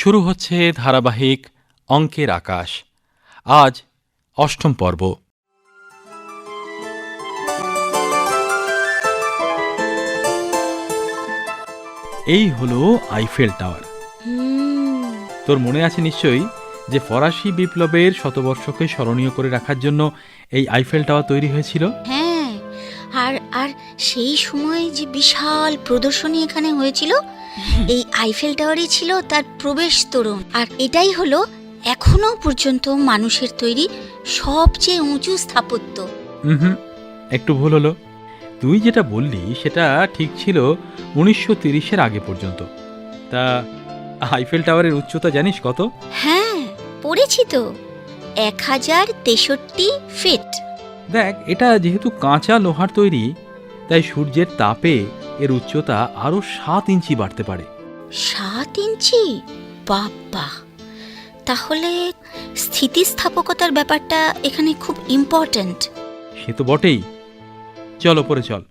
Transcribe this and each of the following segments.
শুরু হচ্ছে ধারাবাহিক অঙ্কের আকাশ। আজ অষ্টম পর্ব। এই হলো আইফেল টাওয়ার। তোর মনে আছে নিশ্চয়ই যে ফরাসি বিপ্লবের শতবর্ষকে স্মরণীয় করে রাখার জন্য এই আইফেল টাওয়ার তৈরি হয়েছিল? হ্যাঁ আর আর সেই সময় যে বিশাল প্রদর্শনী এখানে হয়েছিল এই আইফেল টাওয়ারই ছিল তার প্রবেশ তোরণ। আর এটাই হলো এখনও পর্যন্ত মানুষের তৈরি সবচেয়ে উঁচু স্থাপত্য। হুম একটু ভুল হলো। তুই যেটা বললি সেটা ঠিক ছিল উনিশশো তিরিশের আগে পর্যন্ত। তা আইফেল টাওয়ারের উচ্চতা জানিস কত? হ্যাঁ পড়েছি তো। এক হাজার তেষট্টি ফিট দেখ এটা যেহেতু কাঁচা লোহার তৈরি তাই সূর্যের তাপে এর উচ্চতা আরও সাত ইঞ্চি বাড়তে পারে। সাত ইঞ্চি? বাবা তাহলে স্থিতিস্থাপকতার ব্যাপারটা এখানে খুব ইম্পর্ট্যান্ট সে তো বটেই। চল ওপরে চল।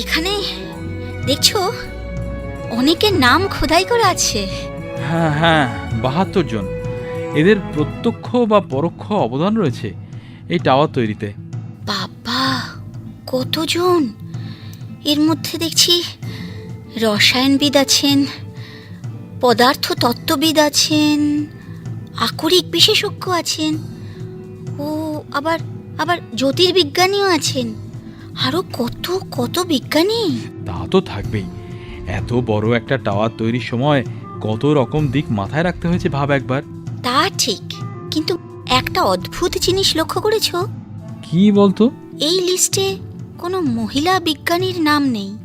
এখানে দেখছ অনেকের নাম খোদাই করা আছে। হ্যাঁ হ্যাঁ বাহাত্তর জন। এদের প্রত্যক্ষ বা পরোক্ষ অবদান রয়েছে এই টাওয়ার তৈরিতে। বাবা কতজন? এর মধ্যে দেখছি রসায়নবিদ আছেন পদার্থ তত্ত্ববিদ আছেন আকরিক বিশেষজ্ঞ আছেন ও আবার আবার জ্যোতির্বিজ্ঞানীও আছেন। আরও কত কত বিজ্ঞানী? তা তো থাকবেই। এত বড় একটা টাওয়ার তৈরির সময় কত রকম দিক মাথায় রাখতে হয়েছে ভাব একবার। তা ঠিক কিন্তু একটা অদ্ভুত জিনিস লক্ষ্য করেছ? কি বলতো? এই লিস্টে কোনো মহিলা বিজ্ঞানীর নাম নেই।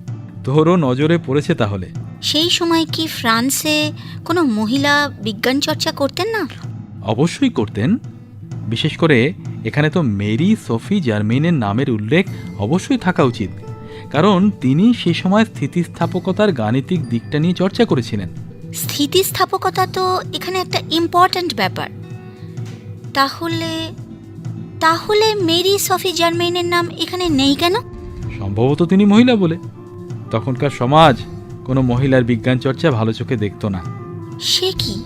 ধরো নজরে পড়েছে তাহলে। সেই সময় কি ফ্রান্সে কোনো মহিলা বিজ্ঞান চর্চা করতেন না? অবশ্যই করতেন। বিশেষ করে এখানে তো মেরি সফি জার্মেনের নামের উল্লেখ অবশ্যই থাকা উচিত। কারণ তিনি সে সময় স্থিতিস্থাপকতার গাণিতিক দিকটা নিয়ে চর্চা করেছিলেন। স্থিতিস্থাপকতা তো এখানে একটা ইম্পর্ট্যান্ট ব্যাপার। তাহলে তাহলে মেরি সফি জার্মেনের নাম এখানে নেই কেন? সম্ভবত তিনি মহিলা বলে। তখনকার সমাজ কোনো মহিলার বিজ্ঞান চর্চা ভালো চোখে দেখতো না। সে কি?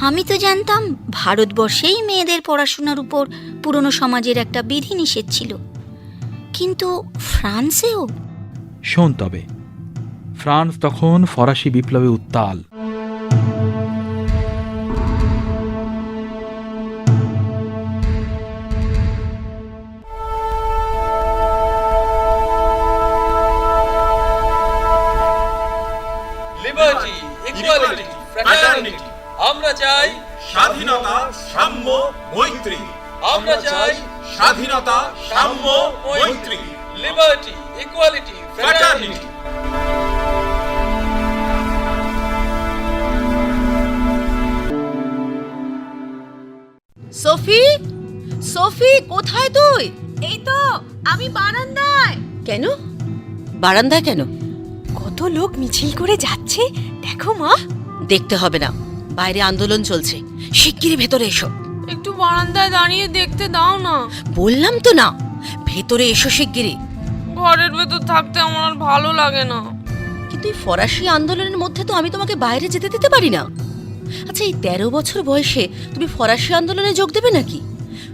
আমি তো জানতাম ভারতবর্ষেই মেয়েদের পড়াশোনার উপর পুরনো সমাজের একটা বিধিনিষেধ ছিল। কিন্তু ফ্রান্সেও? শোন তবে ফ্রান্স তখন ফরাসি বিপ্লবে উত্তাল। সাম্য মৈত্রী। আমরা চাই স্বাধীনতা সাম্য মৈত্রী। Liberty equality fraternity Sophie Sophie কোথায় তুই? এই তো আমি বারান্দায়। কেন? বারান্দায় কেন? কত লোক মিছিল করে যাচ্ছে দেখো মা। দেখতে হবে না। বাইরে আন্দোলন চলছে। শিগগিরই ভেতরে এসো। একটু বারান্দায় দাঁড়িয়ে দেখতে দাও না। বললাম তো না। ভেতরে এসো শিগগিরই। ঘরের ভেতর থাকতে আমার আর ভালো লাগে না। কিন্তু এই ফরাসি আন্দোলনের মধ্যে তো আমি তোমাকে বাইরে যেতে দিতে পারি না। আচ্ছা এই তেরো বছর বয়সে তুমি ফরাসি আন্দোলনে যোগ দেবে নাকি?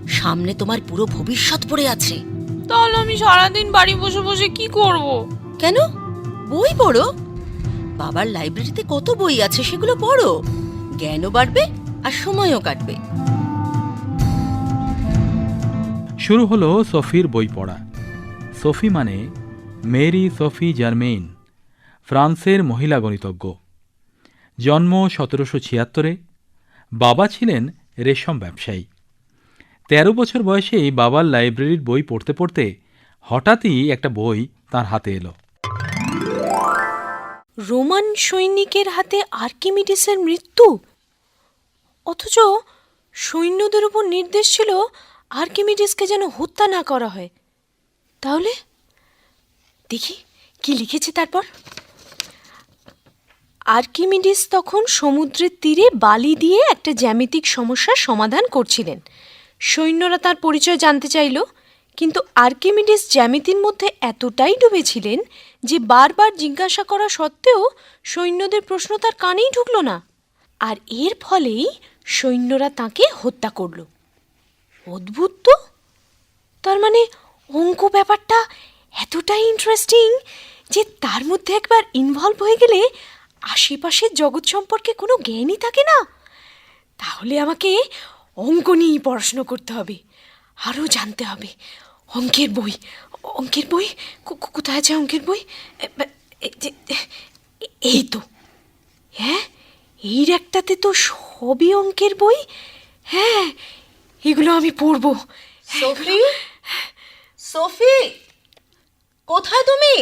সামনে তোমার পুরো ভবিষ্যৎ পড়ে আছে। তাহলে আমি সারাদিন বাড়ি বসে বসে কি করব? কেন? বই পড়ো? বাবার লাইব্রেরিতে কত বই আছে সেগুলো পড়ো। জ্ঞানও বাড়বে আর সময়ও কাটবে। শুরু হলো সফির বই পড়া। সফি মানে মেরি সফি জার্মেইন, ফ্রান্সের মহিলা গণিতজ্ঞ। জন্ম সতেরোশো ছিয়াত্তরে, বাবা ছিলেন রেশম ব্যবসায়ী। তেরো বছর বয়সেই বাবার লাইব্রেরির বই পড়তে পড়তে হঠাৎই একটা বই তার হাতে এলো। রোমান সৈনিকের হাতে আর্কিমিডিসের মৃত্যু? অথচ সৈন্যদের উপর নির্দেশ ছিল আর্কিমিডিসকে যেন হত্যা না করা হয়। তাহলে? দেখি, কি লিখেছে তারপর? আর্কিমিডিস তখন সমুদ্রের তীরে বালি দিয়ে একটা জ্যামিতিক সমস্যার সমাধান করছিলেন। সৈন্যরা তার পরিচয় জানতে চাইল। কিন্তু আর্কিমিডিস জ্যামিতির মধ্যে এতটাই ডুবেছিলেন যে বারবার জিজ্ঞাসা করা সত্ত্বেও সৈন্যদের প্রশ্ন তার কানেই ঢুকলো না। আর এর ফলেই সৈন্যরা তাকে হত্যা করল। অদ্ভুত তো! তার মানে অঙ্ক ব্যাপারটা এতটাই ইন্টারেস্টিং যে তার মধ্যে একবার ইনভলভ হয়ে গেলে আশেপাশের জগৎ সম্পর্কে কোনো জ্ঞানই থাকে না। তাহলে আমাকে অঙ্ক নিয়েই পড়াশুনো করতে হবে, আরও জানতে হবে। অঙ্কের বই অঙ্কের বই? কোথায় আছে অঙ্কের বই? এই তো। হ্যাঁ? এই একটাতে তো সবই অঙ্কের বই? হ্যাঁ এগুলো আমি পড়ব। সোফি? সোফি? কোথায় তুমি?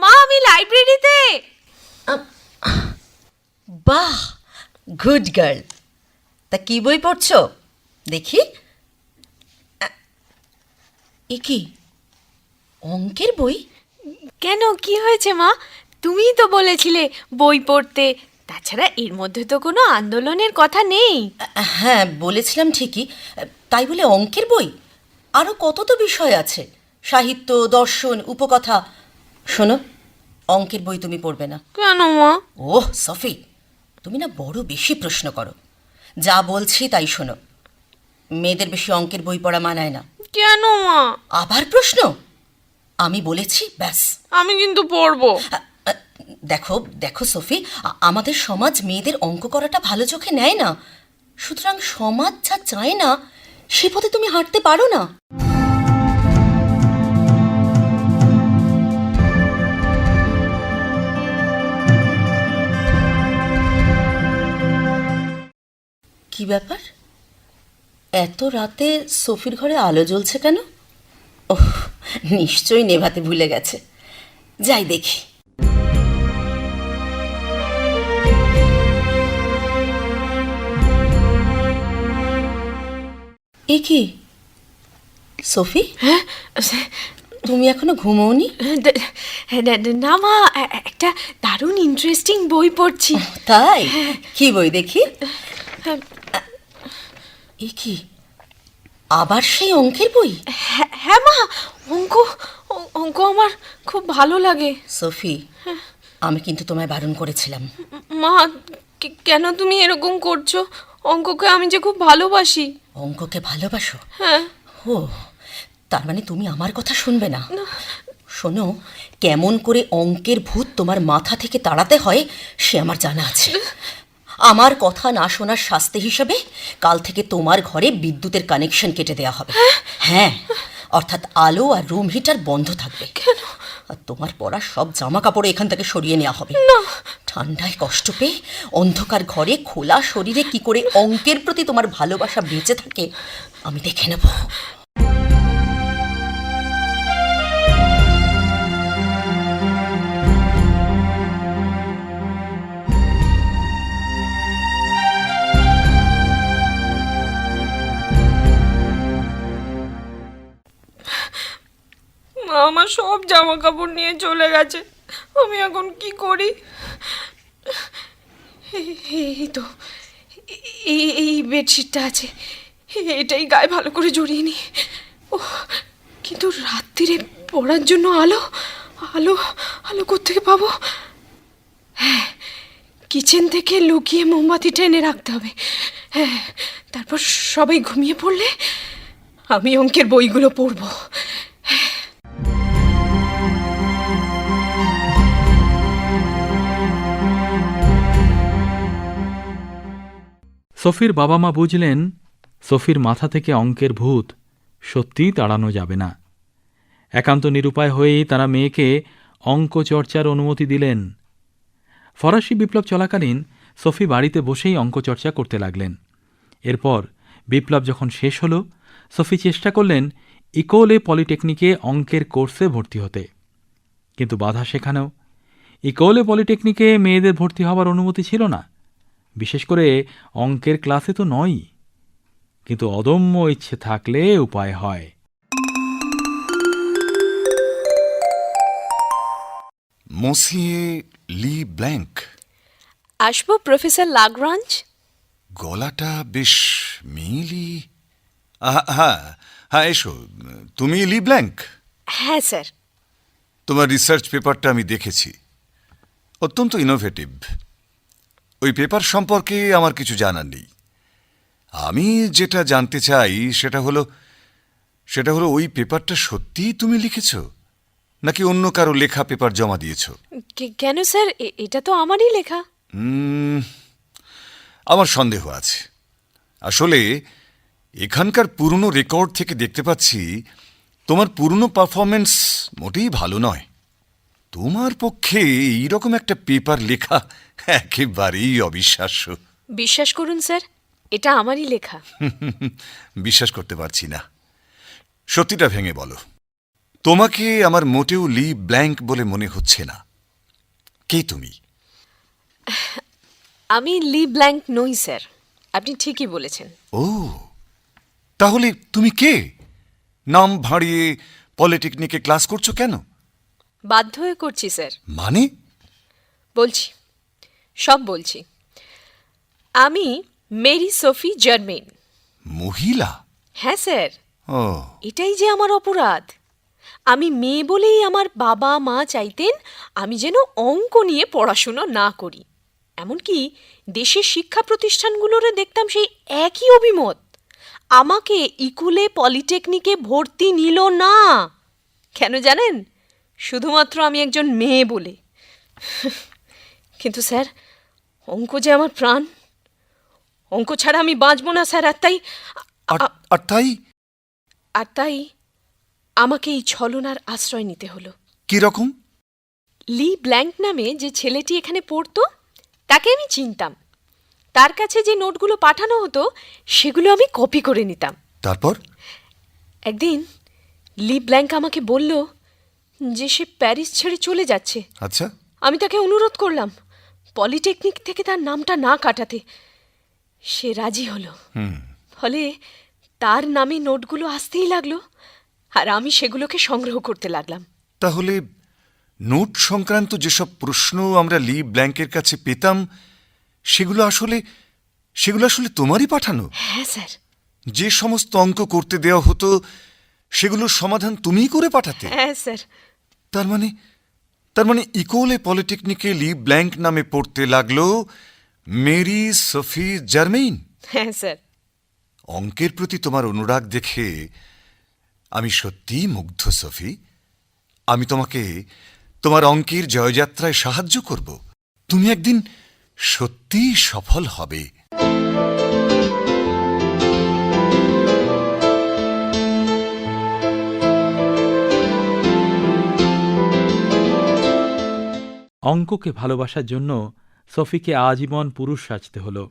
মা আমি লাইব্রেরিতে। বাহ গুড গার্ল। তা কি বই পড়ছো? দেখি। এ কি? অঙ্কের বই? কেন? কি হয়েছে মা? তুমিই তো বলেছিলে বই পড়তে। তাছাড়া এর মধ্যে তো কোনো আন্দোলনের কথা নেই। হ্যাঁ বলেছিলাম ঠিকই। তাই বলে অঙ্কের বই? আরও কত তো বিষয় আছে। সাহিত্য দর্শন উপকথা। শোনো অঙ্কের বই তুমি পড়বে না। কেন মা? ওহ সফি তুমি না বড় বেশি প্রশ্ন করো। যা বলছি তাই শোনো। মেয়েদের বেশি অঙ্কের বই পড়া মানায় না। কেন মা? আবার প্রশ্ন? আমি বলেছি ব্যাস। আমি কিন্তু পড়ব। দেখো দেখো সফি আমাদের সমাজ মেয়েদের অঙ্ক করাটা ভালো চোখে নেয় না। সুতরাং সমাজ যা চায় না সে পথে তুমি হাঁটতে পারো না। কি ব্যাপার? এত রাতে সফির ঘরে আলো জ্বলছে কেন? ওহ নিশ্চয়ই নেভাতে ভুলে গেছে। যাই দেখি। এ কি? সফি? হ্যাঁ? তুমি এখনও ঘুমোওনি? না মা একটা দারুণ ইন্টারেস্টিং বই পড়ছি। তাই? কি বই দেখি? এ কি? আবার সেই অঙ্কের বই? হ্যাঁ হ্যাঁ মা অঙ্ক অঙ্ক আমার খুব ভালো লাগে। সফি আমি কিন্তু তোমায় বারণ করেছিলাম। মা কেন তুমি এরকম করছ? অঙ্ককে আমি যে খুব ভালোবাসি। অঙ্ককে ভালোবাসো? হ্যাঁ। ও তার মানে তুমি আমার কথা শুনবে না। শোনো কেমন করে অঙ্কের ভূত তোমার মাথা থেকে তাড়াতে হয় সে আমার জানা আছে। আমার কথা না শোনার শাস্তি হিসেবে কাল থেকে তোমার ঘরে বিদ্যুতের কানেকশন কেটে দেওয়া হবে। হ্যাঁ? অর্থাৎ আলো আর রুম হিটার বন্ধ থাকবে। আর তোমার পরা সব জামা কাপড় এখান থেকে সরিয়ে নেওয়া হবে। ঠান্ডায় কষ্ট পেয়ে অন্ধকার ঘরে খোলা শরীরে কি করে অঙ্কের প্রতি তোমার ভালোবাসা বেঁচে থাকে আমি দেখে নেব। আমার সব জামা কাপড় নিয়ে চলে গেছে। আমি এখন কি করি? এই- তো, এই এই বেডশিটটা আছে। এটাই গায়ে ভালো করে জড়িয়ে নি ও কিন্তু রাত্রিরে পড়ার জন্য আলো আলো আলো কোথেকে পাবো? হ্যাঁ কিচেন থেকে লুকিয়ে মোমবাতি টেনে রাখতে হবে। হ্যাঁ তারপর সবাই ঘুমিয়ে পড়লে আমি অঙ্কের বইগুলো পড়ব। সফির বাবা মা বুঝলেন, সফির মাথা থেকে অঙ্কের ভূত, সত্যিই তাড়ানো যাবে না। একান্ত নিরুপায় হয়েই তারা মেয়েকে অঙ্ক চর্চার অনুমতি দিলেন। ফরাসি বিপ্লব চলাকালীন সফি বাড়িতে বসেই অঙ্ক চর্চা করতে লাগলেন। এরপর বিপ্লব যখন শেষ হল, সফি চেষ্টা করলেন ইকোলে পলিটেকনিকে অঙ্কের কোর্সে ভর্তি হতে। কিন্তু বাধা সেখানেও। ইকোলে পলিটেকনিকে মেয়েদের ভর্তি হওয়ার অনুমতি ছিল না। বিশেষ করে অঙ্কের ক্লাসে তো নয় কিন্তু অদম্য ইচ্ছে থাকলে উপায় হয়। মসিয়ে লি ব্ল্যাঙ্ক আসব প্রফেসর লাগরাঞ্জ? গলাটা বেশ মিলি। হ্যাঁ হ্যাঁ এসো। তুমি লি ব্ল্যাঙ্ক হ্যাঁ স্যার। তোমার রিসার্চ পেপারটা আমি দেখেছি। অত্যন্ত ইনোভেটিভ ওই পেপার সম্পর্কে আমার কিছু জানার নেই। আমি যেটা জানতে চাই সেটা হলো সেটা হলো ওই পেপারটা সত্যিই তুমি লিখেছ? নাকি অন্য কারও লেখা পেপার জমা দিয়েছ? কেন স্যার? এটা তো আমারই লেখা। আমার সন্দেহ আছে। আসলে এখানকার পুরনো রেকর্ড থেকে দেখতে পাচ্ছি তোমার পুরনো পারফরমেন্স মোটেই ভালো নয়। তোমার পক্ষে এইরকম একটা পেপার লেখা একেবারেই অবিশ্বাস্য। বিশ্বাস করুন স্যার এটা আমারই লেখা। বিশ্বাস করতে পারছি না। সত্যিটা ভেঙে বলো। তোমাকে আমার মোটেও লি ব্ল্যাঙ্ক বলে মনে হচ্ছে না। কে তুমি? আমি লি ব্ল্যাঙ্ক নই স্যার। আপনি ঠিকই বলেছেন। ও তাহলে তুমি কে? নাম ভাঁড়িয়ে পলিটেকনিকে ক্লাস করছ কেন? বাধ্য হয়ে করছি স্যার। মানে? বলছি। সব বলছি। আমি মেরি সোফি জার্মেন মহিলা? হ্যাঁ স্যার। ও। এটাই যে আমার অপরাধ। আমি মেয়ে বলেই আমার বাবা মা চাইতেন আমি যেন অঙ্ক নিয়ে পড়াশুনো না করি। এমনকি দেশের শিক্ষা প্রতিষ্ঠানগুলোরে দেখতাম সেই একই অভিমত। আমাকে ইকুলে পলিটেকনিকে ভর্তি নিল না। কেন জানেন? শুধুমাত্র আমি একজন মেয়ে বলে। কিন্তু স্যার অঙ্ক যে আমার প্রাণ। অঙ্ক ছাড়া আমি বাঁচব না স্যার আর তাই আর তাই? আর তাই আমাকে এই ছলনার আশ্রয় নিতে হলো। কি রকম? লি ব্ল্যাঙ্ক নামে যে ছেলেটি এখানে পড়তো তাকে আমি চিনতাম। তার কাছে যে নোটগুলো পাঠানো হতো সেগুলো আমি কপি করে নিতাম। তারপর? একদিন লি ব্ল্যাঙ্ক আমাকে বলল যে সে প্যারিস ছেড়ে চলে যাচ্ছে। আচ্ছা। আমি তাকে অনুরোধ করলাম পলিটেকনিক থেকে তার নামটা না কাটাতে। সে রাজি হলো। ফলে তার নামে নোটগুলো আসতেই লাগল আর আমি সেগুলোকে সংগ্রহ করতে লাগলাম। তাহলে নোট সংক্রান্ত যেসব প্রশ্ন আমরা লি ব্ল্যাঙ্কের কাছে পেতাম সেগুলো আসলে সেগুলো আসলে তোমারই পাঠানো? হ্যাঁ স্যার। যে সমস্ত অঙ্ক করতে দেওয়া হতো সেগুলোর সমাধান তুমিই করে পাঠাতে? হ্যাঁ স্যার। তার মানে তার মানে ইকোলে পলিটেকনিকে লি ব্ল্যাঙ্ক নামে পড়তে লাগল মেরি সফি জার্মেইন। হ্যাঁ স্যার। অঙ্কের প্রতি তোমার অনুরাগ দেখে আমি সত্যিই মুগ্ধ সফি। আমি তোমাকে তোমার অঙ্কের জয়যাত্রায় সাহায্য করব। তুমি একদিন সত্যিই সফল হবে। অঙ্ককে ভালোবাসার জন্য সফিকে আজীবন পুরুষ সাজতে হল।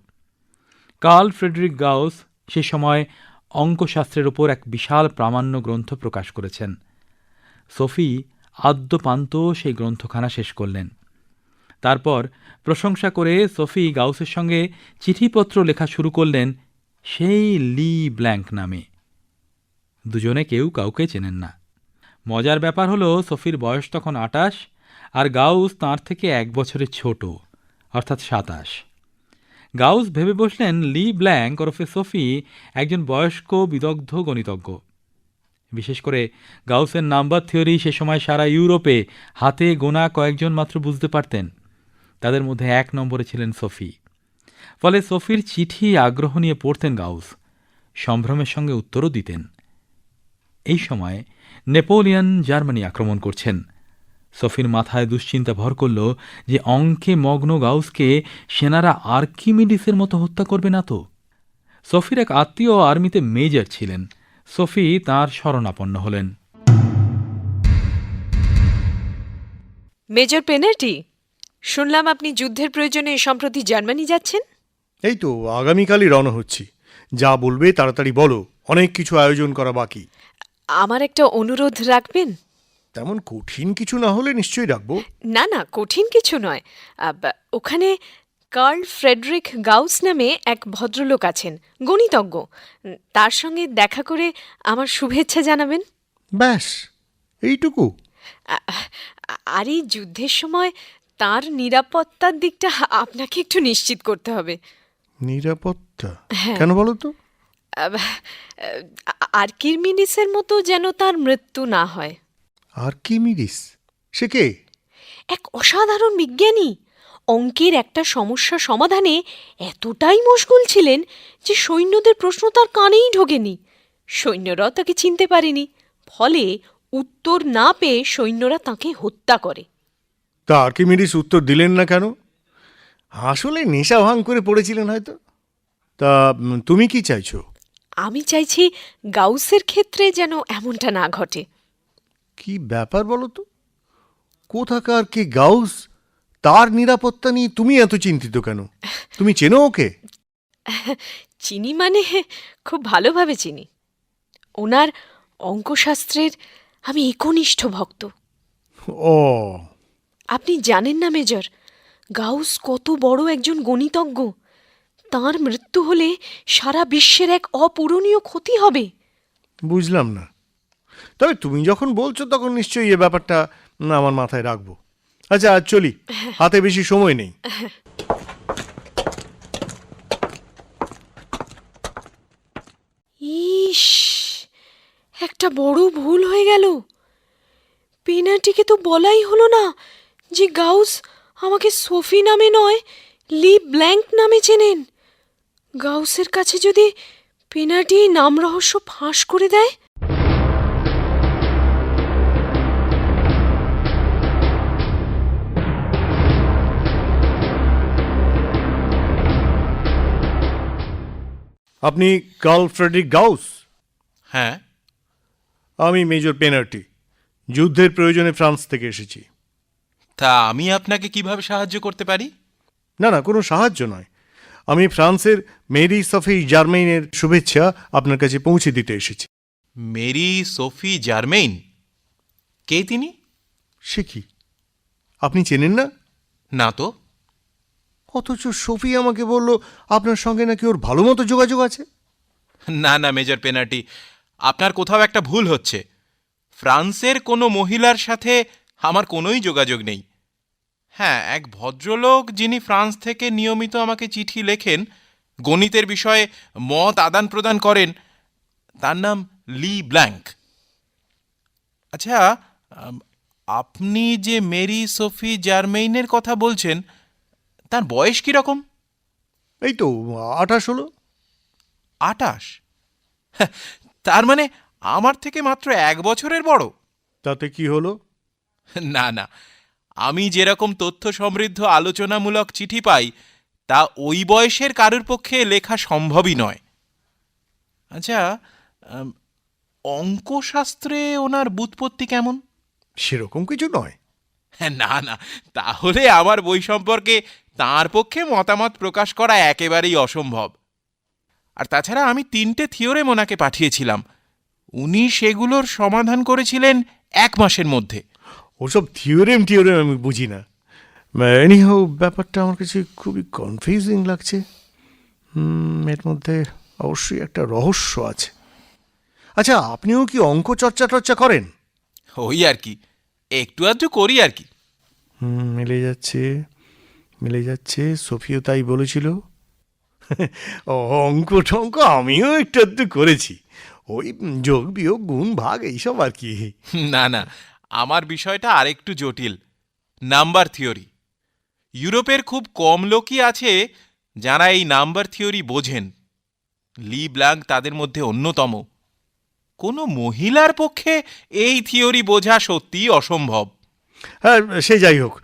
কার্ল ফ্রেডরিক গাউস সে সময় অঙ্কশাস্ত্রের ওপর এক বিশাল প্রামাণ্য গ্রন্থ প্রকাশ করেছেন। সফি আদ্যপান্ত সেই গ্রন্থখানা শেষ করলেন। তারপর প্রশংসা করে সফি গাউসের সঙ্গে চিঠিপত্র লেখা শুরু করলেন সেই লি ব্ল্যাঙ্ক নামে। দুজনে কেউ কাউকে চেনেন না। মজার ব্যাপার হলো সফির বয়স তখন আটাশ আর গাউস তাঁর থেকে এক বছরের ছোট, অর্থাৎ সাতাশ। গাউস ভেবে বসলেন লি ব্ল্যাঙ্ক ওরফে সফি একজন বয়স্ক, বিদগ্ধ, গণিতজ্ঞ। বিশেষ করে গাউসের নাম্বার থিওরি সে সময় সারা ইউরোপে হাতে গোনা কয়েকজন মাত্র বুঝতে পারতেন। তাদের মধ্যে এক নম্বরে ছিলেন সফি। ফলে সফির চিঠি আগ্রহ নিয়ে পড়তেন গাউস। সম্ভ্রমের সঙ্গে উত্তরও দিতেন। এই সময় নেপোলিয়ন জার্মানি আক্রমণ করছেন। সফির মাথায় দুশ্চিন্তা ভর করল যে অঙ্কে মগ্ন গাউসকে সেনারা আর্কিমিডিসের মতো হত্যা করবে না তো। সফির এক আত্মীয় আর্মিতে মেজর ছিলেন। সফি তার শরণাপন্ন হলেন। মেজর পেনার্টি শুনলাম আপনি যুদ্ধের প্রয়োজনে সম্প্রতি জার্মানি যাচ্ছেন? এই তো আগামীকালই রওনা হচ্ছি। যা বলবে তাড়াতাড়ি বলো অনেক কিছু আয়োজন করা বাকি। আমার একটা অনুরোধ রাখবেন? তেমন কঠিন কিছু না হলে নিশ্চয়ই রাখব। না না কঠিন কিছু নয়। ওখানে কার্ল ফ্রেডরিক গাউস নামে এক ভদ্রলোক আছেন গণিতজ্ঞ। তার সঙ্গে দেখা করে আমার শুভেচ্ছা জানাবেন। ব্যাস এইটুকু। আর এই যুদ্ধের সময় তার নিরাপত্তার দিকটা আপনাকে একটু নিশ্চিত করতে হবে। নিরাপত্তা? কেন বলো তো? আর্কিমিডিসের মতো যেন তার মৃত্যু না হয়। আর্কিমিডিস সে কে? এক অসাধারণ বিজ্ঞানী। অঙ্কের একটা সমস্যা সমাধানে এতটাই মশগুল ছিলেন যে সৈন্যদের প্রশ্ন তার কানেই ঢোকেনি। সৈন্যরাও তাকে চিনতে পারেনি ফলে উত্তর না পেয়ে সৈন্যরা তাকে হত্যা করে। তা আর্কিমিডিস উত্তর দিলেন না কেন? আসলে নেশা ভাঙ করে পড়েছিলেন হয়তো। তা তুমি কি চাইছো? আমি চাইছি গাউসের ক্ষেত্রে যেন এমনটা না ঘটে। কি ব্যাপার বলো তো? কোথাকার কে গাউস তার নিরাপত্তা নিয়ে তুমি এত চিন্তিত কেন? তুমি চেনো ওকে? চিনি মানে খুব ভালোভাবে চিনি। ওনার অঙ্কশাস্ত্রের আমি একনিষ্ঠ ভক্ত। ও। আপনি জানেন না মেজর গাউস কত বড় একজন গণিতজ্ঞ। তার মৃত্যু হলে সারা বিশ্বের এক অপূরণীয় ক্ষতি হবে। বুঝলাম না। তবে তুমি যখন বলছো, তখন নিশ্চয়ই এ ব্যাপারটা আমার মাথায় রাখব। আচ্ছা আজ চলি। হাতে বেশি সময় নেই। ইস, একটা বড় ভুল হয়ে গেল। পেনাটিকে তো বলাই হলো না যে গাউস আমাকে সোফি নামে নয়, লি ব্ল্যাঙ্ক নামে চেনেন। গাউসের কাছে যদি পেনাটি নাম রহস্য ফাঁস করে দেয় আপনি কার্ল ফ্রেডরিক গাউস? হ্যাঁ। আমি মেজর পেনার্টি যুদ্ধের প্রয়োজনে ফ্রান্স থেকে এসেছি। তা আমি আপনাকে কীভাবে সাহায্য করতে পারি? না না কোনো সাহায্য নয়। আমি ফ্রান্সের মেরি সফি জার্মেইনের শুভেচ্ছা আপনার কাছে পৌঁছে দিতে এসেছি। Mary Sophie Jermaine? কে তিনি? সে কি? আপনি চেনেন না? না তো। অথচ সফি আমাকে বলল, আপনার সঙ্গে নাকি ওর ভালো মতো যোগাযোগ আছে? না না, মেজর পেনার্টি আপনার কোথাও একটা ভুল হচ্ছে। ফ্রান্সের কোনো মহিলার সাথে আমার কোনোই যোগাযোগ নেই। হ্যাঁ এক ভদ্রলোক যিনি ফ্রান্স থেকে নিয়মিত আমাকে চিঠি লেখেন, গণিতের বিষয়ে মত আদান প্রদান করেন, তার নাম লি ব্ল্যাঙ্ক। আচ্ছা আপনি যে মেরি সোফি জার্মেইনের কথা বলছেন তার বয়স কীরকম এই তো আঠাশ হলো। আটাশ হ্যাঁ, তার মানে আমার থেকে মাত্র এক বছরের বড়। তাতে কি হলো? না না আমি যেরকম তথ্য সমৃদ্ধ আলোচনামূলক চিঠি পাই তা ওই বয়সের কারোর পক্ষে লেখা সম্ভবই নয়। আচ্ছা অঙ্কশাস্ত্রে ওনার বুৎপত্তি কেমন? সেরকম কিছু নয়। না না তাহলে আমার বই সম্পর্কে তার পক্ষে মতামত প্রকাশ করা একেবারেই অসম্ভব। আর তাছাড়া আমি তিনটে থিওরেম ওনাকে পাঠিয়েছিলাম। উনি সেগুলোর সমাধান করেছিলেন এক মাসের মধ্যে। ওসব থিওরেম টিওরেম আমি বুঝি না। এনিহাও ব্যাপারটা আমার কাছে খুবই কনফিউজিং লাগছে। এর মধ্যে অবশ্যই একটা রহস্য আছে। আচ্ছা আপনিও কি অঙ্ক চর্চা টর্চা করেন? ওই আর কি। একটু আধটু করি আর কি। হুম, মিলে যাচ্ছে। মিলে যাচ্ছে সফিও তাই বলেছিল। অঙ্ক টঙ্ক আমিও একটু আধটু করেছি। ওই যোগ বিয়োগ গুণ ভাগ এইসব আর কি। না না আমার বিষয়টা আরেকটু জটিল। Number theory. ইউরোপের খুব কম লোকই আছে যারা এই নাম্বার থিওরি বোঝেন। লি ব্ল্যাঙ্ক তাদের মধ্যে অন্যতম। কোনো মহিলার পক্ষে এই থিওরি বোঝা সত্যিই অসম্ভব। হ্যাঁ সে যাই হোক।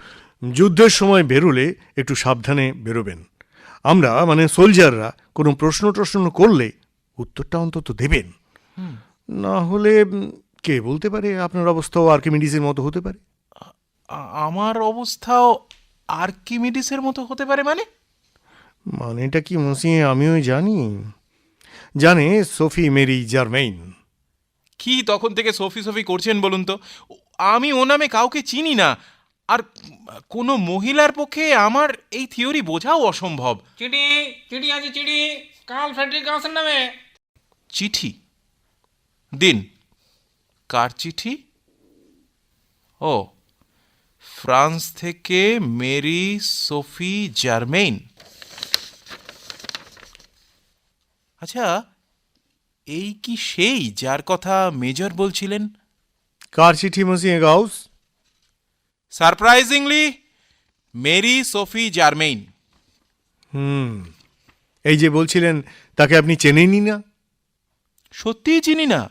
যুদ্ধের সময় বেরোলে একটু সাবধানে বেরোবেন। আমরা মানে সোলজাররা কোনো প্রশ্ন টশ্ন করলে উত্তরটা অন্তত দেবেন। না হলে কে বলতে পারে? আপনার অবস্থাও আর্কিমিডিসের মতো হতে পারে। আমার অবস্থাও আর্কিমিডিসের মতো হতে পারে মানে? মানেটা কি মসিয়ে? আমিও জানি। জানে সোফি মেরি জার্মেইন। কি তখন থেকে সফি সফি করছেন বলুন তো? আমি ও নামে কাউকে চিনি না। আর কোনো মহিলার পক্ষে আমার এই থিওরি বোঝাও অসম্ভব। চিঠি চিঠি আছে চিঠি। কাল ফ্রেডরিক গাউসের নামে। চিঠি? দিন। কার চিঠি? ও ফ্রান্স থেকে মেরি সোফি জার্মেইন। আচ্ছা এই কি সেই যার কথা মেজর বলছিলেন? কার চিঠি monsieur Gauss? Surprisingly Marie Sophie Germain হুম এই যে বলছিলেন তাকে আপনি চেনেনই না? সত্যিই চিনি না।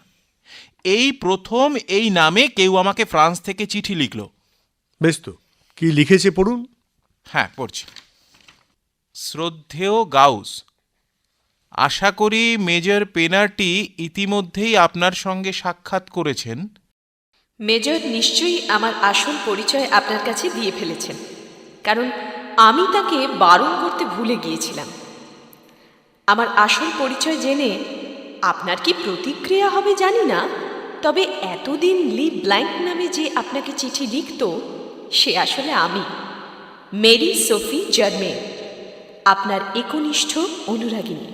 এই প্রথম এই নামে কেউ আমাকে ফ্রান্স থেকে চিঠি লিখল। বেশ তো কি লিখেছে পড়ুন? হ্যাঁ পড়ছি। শ্রদ্ধেয় গাউস আশা করি মেজর পেনার্টি ইতিমধ্যেই আপনার সঙ্গে সাক্ষাৎ করেছেন। মেজর নিশ্চয়ই আমার আসল পরিচয় আপনার কাছে দিয়ে ফেলেছেন, কারণ আমি তাকে বারণ করতে ভুলে গিয়েছিলাম। আমার আসল পরিচয় জেনে আপনার কি প্রতিক্রিয়া হবে জানি না, তবে এতদিন লি ব্ল্যাঙ্ক নামে যে আপনাকে চিঠি লিখত, সে আসলে আমি, মেরি সোফি জার্মে, আপনার একনিষ্ঠ অনুরাগিনী।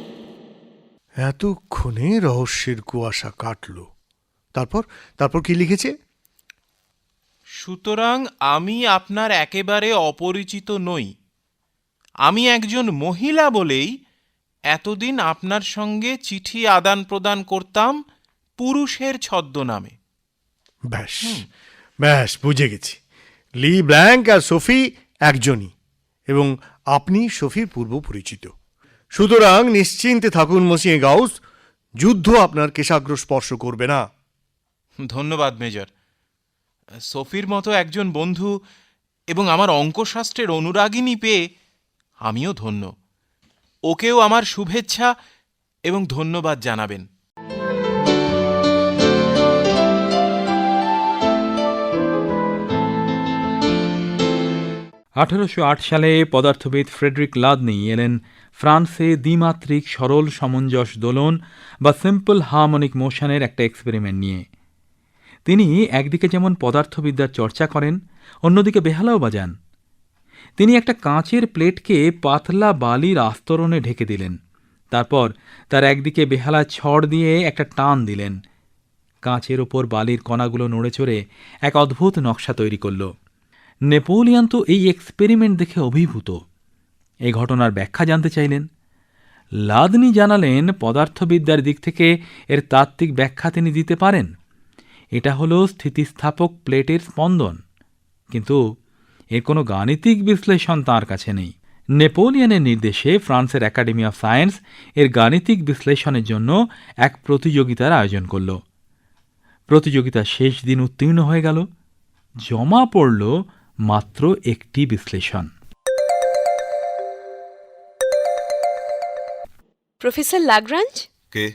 এতক্ষণে রহস্যের কুয়াশা কাটল। তারপর তারপর কি লিখেছে? সুতরাং আমি আপনার একেবারে অপরিচিত নই। আমি একজন মহিলা বলেই এতদিন আপনার সঙ্গে চিঠি আদান প্রদান করতাম পুরুষের ছদ্মনামে। ব্যাস ব্যাস বুঝে গেছি। লি ব্ল্যাঙ্ক আর সোফি একজনই এবং আপনি সোফির পূর্ব পরিচিত। সুতরাং নিশ্চিন্তে থাকুন মসিয়ে গাউস যুদ্ধ আপনার কেশাগ্র স্পর্শ করবে না। ধন্যবাদ মেজর। সোফির মতো একজন বন্ধু এবং আমার অঙ্কশাস্ত্রের অনুরাগিনী পেয়ে আমিও ধন্য। ওকেও আমার শুভেচ্ছা এবং ধন্যবাদ জানাবেন। আঠারোশো আট সালে পদার্থবিদ ফ্রেডরিক লাদনি এলেন ফ্রান্সে দ্বিমাত্রিক সরল সমঞ্জস দোলন বা সিম্পল হারমোনিক মোশনের একটা এক্সপেরিমেন্ট নিয়ে। তিনি একদিকে যেমন পদার্থবিদ্যার চর্চা করেন, অন্যদিকে বেহালাও বাজান। তিনি একটা কাঁচের প্লেটকে পাতলা বালির আস্তরণে ঢেকে দিলেন। তারপর তার একদিকে বেহালা ছড় দিয়ে একটা টান দিলেন। কাঁচের ওপর বালির কণাগুলো নড়ে চড়ে এক অদ্ভুত নকশা তৈরি করল। নেপোলিয়ান তো এই এক্সপেরিমেন্ট দেখে অভিভূত। এই ঘটনার ব্যাখ্যা জানতে চাইলেন। লাদনি জানালেন পদার্থবিদ্যার দিক থেকে এর তাত্ত্বিক ব্যাখ্যা তিনি দিতে পারেন। এটা হলো স্থিতিস্থাপক প্লেটের স্পন্দন। কিন্তু এর কোনো গাণিতিক বিশ্লেষণ তার কাছে নেই। নেপোলিয়নের নির্দেশে ফ্রান্সের একাডেমি অফ সায়েন্স এর গাণিতিক বিশ্লেষণের জন্য এক প্রতিযোগিতার আয়োজন করল। প্রতিযোগিতা শেষ দিন উত্তীর্ণ হয়ে গেল। জমা পড়ল মাত্র একটি বিশ্লেষণ। Professor Lagrange? কে?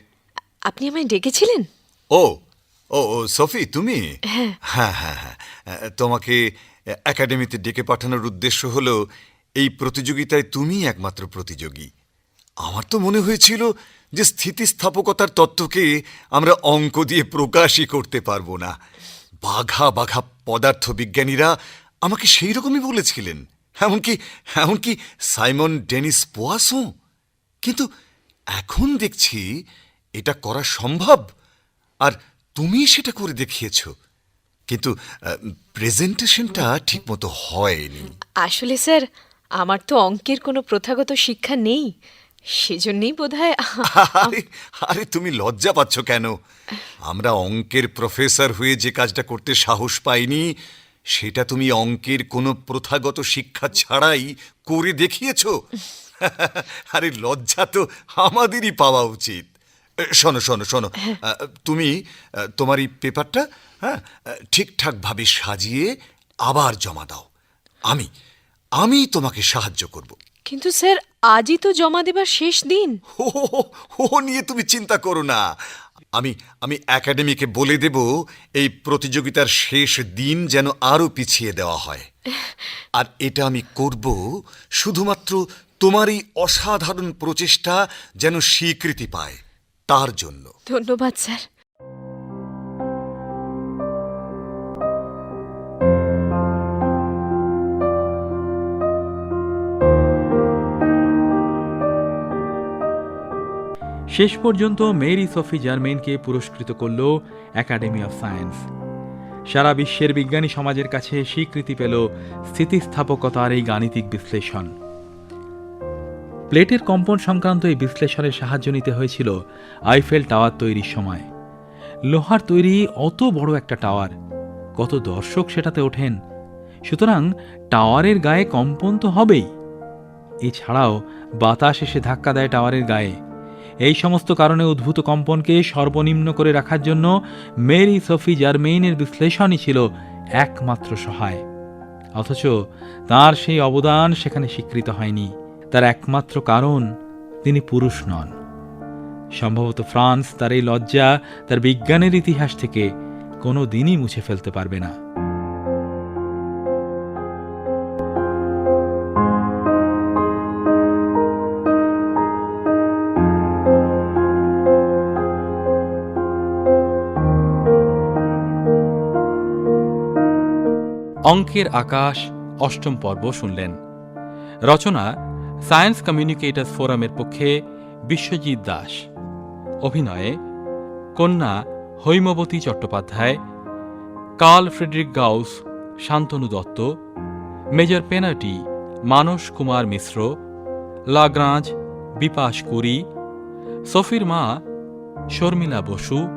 আপনি আমায় ডেকেছিলেন? ও ও ও, সফি তুমি? হ্যাঁ। হ্যাঁ হ্যাঁ তোমাকে একাডেমিতে ডেকে পাঠানোর উদ্দেশ্য হলো এই প্রতিযোগিতায় তুমি একমাত্র প্রতিযোগী। আমার তো মনে হয়েছিল যে স্থিতিস্থাপকতার তত্ত্বকে আমরা অঙ্ক দিয়ে প্রকাশই করতে পারব না। বাঘা বাঘা পদার্থবিজ্ঞানীরা আমাকে সেই রকমই বলেছিলেন। এমনকি এমনকি সাইমন ডেনিস পোয়াসো। কিন্তু এখন দেখছি এটা করা সম্ভব। আর তুমি সেটা করে দেখিয়েছ। কিন্তু প্রেজেন্টেশনটা ঠিকমতো হয়নি। আসলে স্যার আমার তো অঙ্কের কোনো প্রথাগত শিক্ষা নেই। সেজন্যই বোধহয় আরে আরে তুমি লজ্জা পাচ্ছ কেন? আমরা অঙ্কের প্রফেসর হয়ে যে কাজটা করতে সাহস পাইনি সেটা তুমি অঙ্কের কোনো প্রথাগত শিক্ষা ছাড়াই করে দেখিয়েছ? আরে লজ্জা তো আমাদেরই পাওয়া উচিত। শোনো শোনো শোনো। তুমি তোমার এই পেপারটা হ্যাঁ ঠিকঠাকভাবে সাজিয়ে আবার জমা দাও। আমি আমি তোমাকে সাহায্য করব। কিন্তু স্যার আজই তো জমা দেবার শেষ দিন। ও ও নিয়ে তুমি চিন্তা করো না। আমি আমি একাডেমিকে বলে দেব এই প্রতিযোগিতার শেষ দিন যেন আরও পিছিয়ে দেওয়া হয়। আর এটা আমি করব শুধুমাত্র তোমার এই অসাধারণ প্রচেষ্টা যেন স্বীকৃতি পায়। তার জন্য। ধন্যবাদ স্যার। শেষ পর্যন্ত মেরি সফি জার্মেনকে পুরস্কৃত করল একাডেমি অফ সায়েন্স। সারা বিশ্বের বিজ্ঞানী সমাজের কাছে স্বীকৃতি পেল স্থিতিস্থাপকতার এই গাণিতিক বিশ্লেষণ। প্লেটের কম্পন সংক্রান্ত এই বিশ্লেষণের সাহায্য নিতে হয়েছিল আইফেল টাওয়ার তৈরির সময়। লোহার তৈরি অত বড় একটা টাওয়ার, কত দর্শক সেটাতে ওঠেন। সুতরাং টাওয়ারের গায়ে কম্পন তো হবেই। এছাড়াও বাতাস এসে ধাক্কা দেয় টাওয়ারের গায়ে। এই সমস্ত কারণে উদ্ভূত কম্পনকে সর্বনিম্ন করে রাখার জন্য মেরি সফি জার্মেইনের বিশ্লেষণই ছিল একমাত্র সহায়। অথচ তার সেই অবদান সেখানে স্বীকৃত হয়নি। তার একমাত্র কারণ তিনি পুরুষ নন। সম্ভবত ফ্রান্স তার এই লজ্জা তার বিজ্ঞানের ইতিহাস থেকে কোনো দিনই মুছে ফেলতে পারবে না। অঙ্কের আকাশ অষ্টম পর্ব শুনলেন। রচনা সায়েন্স কমিউনিকেটার্স ফোরামের পক্ষে বিশ্বজিৎ দাস। অভিনয়ে কন্যা Haimabati Chattopadhyay, Carl Friedrich Gauss, Shantanu Dutta, major Pernety Manas Kumar Mishra, Lagrange, Bipash Kuri, সফির মা শর্মিলা বসু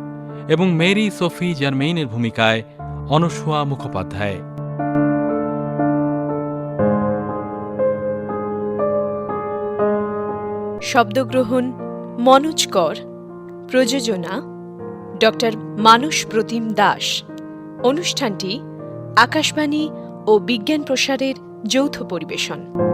এবং মেরি সফি জার্মেইনের ভূমিকায় অনসুয়া মুখোপাধ্যায়। শব্দগ্রহণ, মনোজ কর, প্রযোজনা, ডক্টর মানস প্রতিম দাস। অনুষ্ঠানটি আকাশবাণী ও বিজ্ঞান প্রসারের যৌথ পরিবেশন।